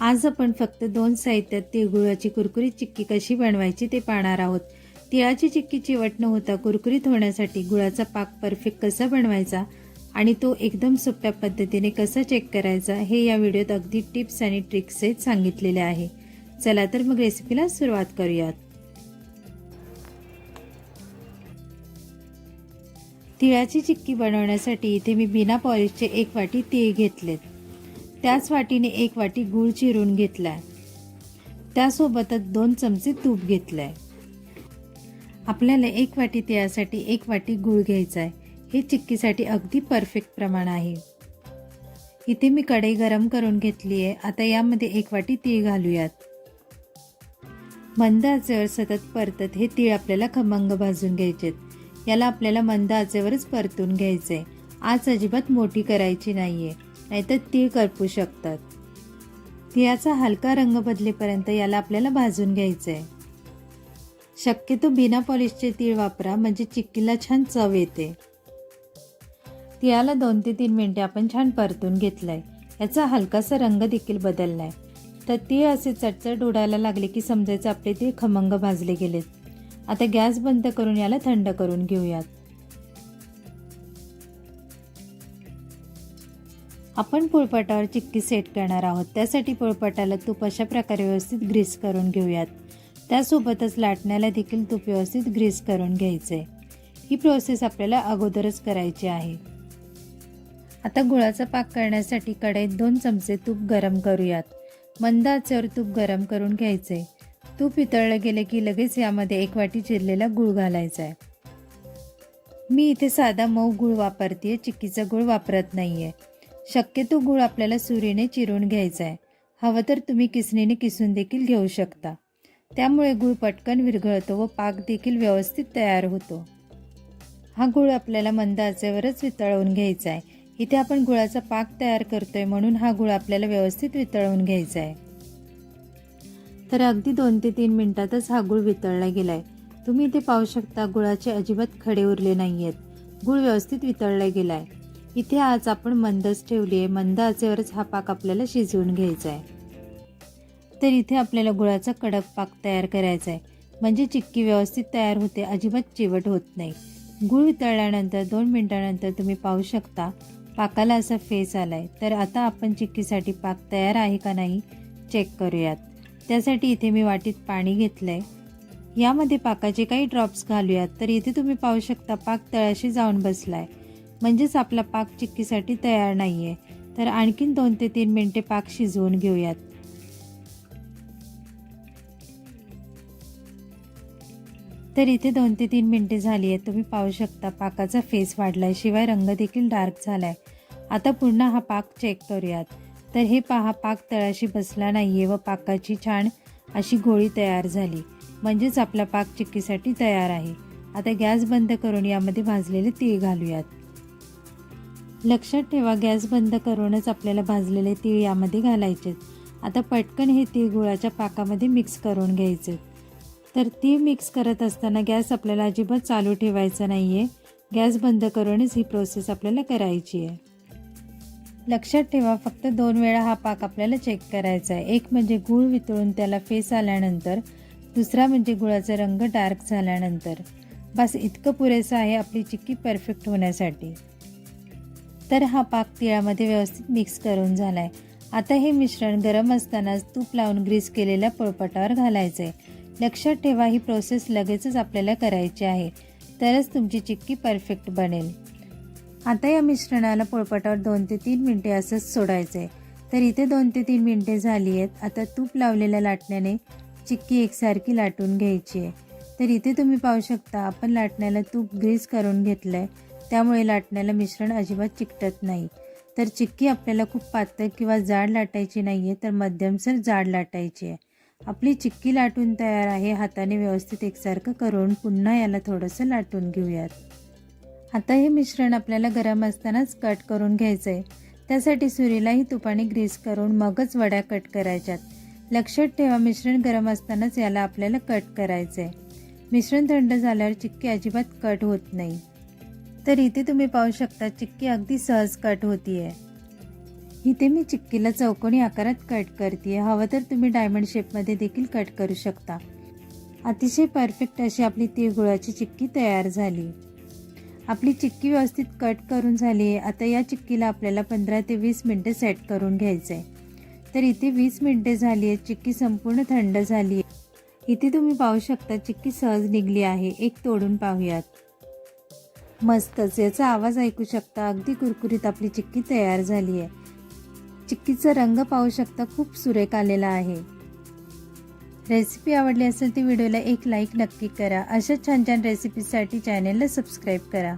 आज आपण फक्त दोन साहित्यात तिळगुळाची कुरकुरीत चिक्की कशी बनवायची ते पाहणार आहोत. तिळाची चिक्की चिवट न होता कुरकुरीत होण्यासाठी गुळाचा पाक परफेक्ट कसा बनवायचा आणि तो एकदम सोप्या पद्धतीने कसा चेक करायचा हे या व्हिडिओत अगदी टिप्स आणि ट्रिक्स सहित सांगितलेले आहे. चला तर मग रेसिपीला सुरुवात करूयात. तिळाची चिक्की बनवण्यासाठी इथे मी बिना पॉलिशचे एक वाटी तीळ घेतलेत. त्याच वाटीने एक वाटी गूळ चिरून घेतलाय. त्यासोबतच दोन चमचे तूप घेतलंय. आपल्याला एक वाटी तिळासाठी एक वाटी गूळ घ्यायचा आहे हे चिक्कीसाठी अगदी परफेक्ट प्रमाण आहे. इथे मी कढई गरम करून घेतली आहे आता यामध्ये एक वाटी तीळ घालूयात. मंद आचेवर सतत परतत हे तीळ आपल्याला खमंग भाजून घ्यायचेत. याला आपल्याला मंद आचेवरच परतून घ्यायचे आज अजिबात मोठी करायची नाहीये. नाहीतर तीळ करपू शकतात. तिळाचा हलका रंग बदलेपर्यंत याला आपल्याला भाजून घ्यायचं आहे शक्यतो बिना पॉलिशचे तीळ वापरा म्हणजे चिक्कीला छान चव येते. तिळाला दोन ते तीन मिनिटे आपण छान परतून घेतलंय. याचा हलकासा रंग देखील बदलला आहे तर तीळ असे चटचट उडायला लागले की समजायचं आपले तीळ खमंग भाजले गेलेत. आता गॅस बंद करून याला थंड करून घेऊयात. आपण पोळपाटावर चिक्की सेट करणार आहोत. त्यासाठी पोळपाटाला तूप अशा प्रकारे व्यवस्थित ग्रीस करून घेऊयात. त्यासोबतच लाटण्याला देखील तूप व्यवस्थित ग्रीस करून घ्यायचे. ही प्रोसेस आपल्याला अगोदरच करायची आहे. आता गुळाचा पाक करण्यासाठी कढईत दोन चमचे तूप गरम करूयात. मंद आचेवर तूप गरम करून घ्यायचे. तूप वितळलं गेलं की लगेच यामध्ये एक वाटी चिरलेला गुळ घालायचा आहे. मी इथे साधा मऊ गुळ वापरते चिक्कीचा गुळ वापरत नाही आहे शक्यतो गुळ आपल्याला सुरीने चिरून घ्यायचा आहे हवं तर तुम्ही किसणीने किसून देखील घेऊ शकता. त्यामुळे गुळ पटकन विरघळतो व पाक देखील व्यवस्थित तयार होतो. हा गुळ आपल्याला मंद आचेवरच वितळवून घ्यायचा आहे इथे आपण गुळाचा पाक तयार करतोय म्हणून हा गुळ आपल्याला व्यवस्थित वितळवून घ्यायचा आहे तर अगदी दोन ते तीन मिनिटातच हा गुळ वितळला गेलाय. तुम्ही इथे पाहू शकता गुळाचे अजिबात खडे उरले नाही आहेत गुळ व्यवस्थित वितळला गेलाय. इथे आज आपण मंदच ठेवली आहे मंद आचेवरच हा पाक आपल्याला शिजवून घ्यायचा आहे तर इथे आपल्याला गुळाचा कडक पाक तयार करायचा आहे म्हणजे चिक्की व्यवस्थित तयार होते. अजिबात चिवट होत नाही. गुळ वितळल्यानंतर दोन मिनिटानंतर तुम्ही पाहू शकता पाकाला असा फेस आलाय. तर आता आपण चिक्कीसाठी पाक तयार आहे का नाही चेक करूयात. त्यासाठी इथे मी वाटीत पाणी घेतलंय. यामध्ये पाकाचे काही ड्रॉप्स घालूयात. तर इथे तुम्ही पाहू शकता पाक तळाशी जाऊन बसलाय. म्हणजेच आपला पाक चिक्कीसाठी तयार नाही आहे तर आणखीन दोन ते तीन मिनटे पाक शिजवून घेऊयात. तर इथे दोन ते तीन मिनटे झाली आहेत तुम्ही पाहू शकता पाकाचा फेस वाढलाय. शिवाय रंग देखील डार्क झालाय. आता पुन्हा हा पाक चेक करूयात. तर हे पहा पाक तळाशी बसला नाहीये व पाकाची छान अशी गोळी तयार झाली. म्हणजेच आपला पाक चिक्कीसाठी तयार आहे. आता गॅस बंद करून यामध्ये भाजलेले तीळ घालूयात. लक्षात ठेवा गॅस बंद करूनच आपल्याला भाजलेले तीळ यामध्ये घालायचे. आता पटकन हे तीळ गुळाच्या पाकामध्ये मिक्स करून घ्यायचे. तर ती मिक्स करत असताना गॅस आपल्याला अजिबात चालू ठेवायचा नाही आहे गॅस बंद करूनच ही प्रोसेस आपल्याला करायची आहे. लक्षात ठेवा फक्त दोन वेळा हा पाक आपल्याला चेक करायचा आहे. एक म्हणजे गूळ वितळून त्याला फेस आल्यानंतर दुसरा म्हणजे गुळाचा रंग डार्क झाल्यानंतर. बस इतकं पुरेसं आहे आपली चिक्की परफेक्ट होण्यासाठी. तर हा पाक तिळामध्ये व्यवस्थित मिक्स करून झाला आहे आता हे मिश्रण गरम असतानाच तूप लावून ग्रीस केलेल्या पोळपाटावर घालायचं आहे लक्षात ठेवा ही प्रोसेस लगेचच आपल्याला करायची आहे. तरच तुमची चिक्की परफेक्ट बनेल. आता या मिश्रणाला पोळपाटावर दोन ते तीन मिनटे असंच सोडायचं आहे तर इथे दोन ते तीन मिनटे झाली आहेत. आता तूप लावलेल्या लाटण्याने चिक्की एकसारखी लाटून घ्यायची आहे. तर इथे तुम्ही पाहू शकता आपण लाटण्याला तूप ग्रीस करून घेतलं आहे त्यामुळे लाटण्याला मिश्रण अजिबात चिकटत नाही. तर चिक्की आपल्याला खूप पातळ किंवा जाड लाटायची नाही आहे तर मध्यमसर जाड लाटायची. आहे आपली चिक्की लाटून तयार आहे हाताने व्यवस्थित एकसारखं करून पुन्हा याला थोडंसं लाटून घेऊयात. आता हे मिश्रण आपल्याला गरम असतानाच कट करून घ्यायचं आहे त्यासाठी सुरीलाही तुपाने ग्रीस करून मगच वड्या कट करायच्यात. लक्षात ठेवा मिश्रण गरम असतानाच याला आपल्याला कट करायचं आहे मिश्रण थंड झाल्यावर चिक्की अजिबात कट होत नाही. तर इथे तुम्ही पाहू शकता चिक्की अगदी सहज कट होतीये. इथे मी चिक्कीला चौकोनी आकारात कट करते हवं तर तुम्ही डायमंड शेपमध्ये देखील कट करू शकता. अतिशय परफेक्ट अशी आपली तिळगुळाची चिक्की तयार झाली. आपली चिक्की व्यवस्थित कट करून झाली. आहे आता या चिक्कीला आपल्याला पंधरा ते वीस मिनटे सेट करून घ्यायचं आहे तर इथे वीस मिनटे झाली आहे चिक्की संपूर्ण थंड झाली आहे इथे तुम्ही पाहू शकता चिक्की सहज निघली आहे. एक तोडून पाहूयात. मस्तच याचा आवाज ऐकू शकता. अगदी कुरकुरीत आपली चिक्की तयार झाली आहे चिक्कीचा रंग पाहू शकता खूप सुरेख आलेला आहे. रेसिपी आवडली असेल तर व्हिडिओला एक लाईक नक्की करा. अशा छान छान रेसिपीसाठी चॅनेलला सबस्क्राईब करा.